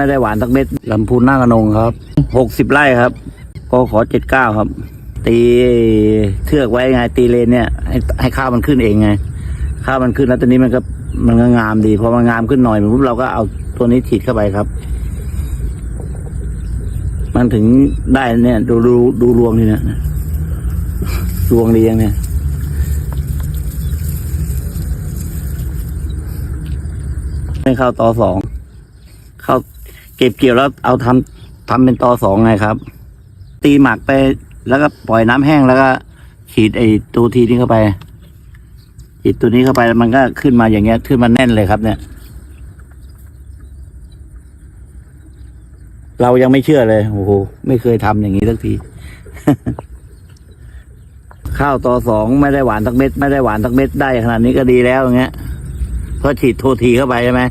ไม่ได้หวานสักเม็ดลำพูนหน้ากระนงครับหกสิบไร่ครับก็ขอเจ็ดเก้าครับ ตีเทือกไว้ไง ตีเลนเนี่ย ให้ให้ข้าวมันขึ้นเองไง ข้าวมันขึ้นแล้วตอนนี้มันก็มันก็งามดีพอมันงามขึ้นหน่อยปุ๊บเราก็เอาตัวนี้ฉีดเข้าไปครับ มันถึงได้เนี่ย ดูดูดูรวงนี่เนี่ยรวงดียังเนี่ยให้เข้าต่อสองเข้า เก็บเกี่ยวแล้วเอาทำทำเป็นต่อสองไงครับ ตีหมักไปแล้วก็ปล่อยน้ำแห้งแล้วก็ ฉีดไอ้ตัวทีนี้เข้าไปฉีดตัวนี้เข้าไปแล้วมันก็ขึ้นมาอย่างเงี้ย ขึ้นมาแน่นเลยครับ เนี่ย เรายังไม่เชื่อเลยโอ้โหไม่เคยทำอย่างนี้สักทีข้าวต่อสองไม่ได้หวานสักเม็ด ไม่ได้หวานสักเม็ดได้ขนาดนี้ก็ดีแล้วอย่างเงี้ยเพราะฉีดโททีเข้าไปใช่ไหม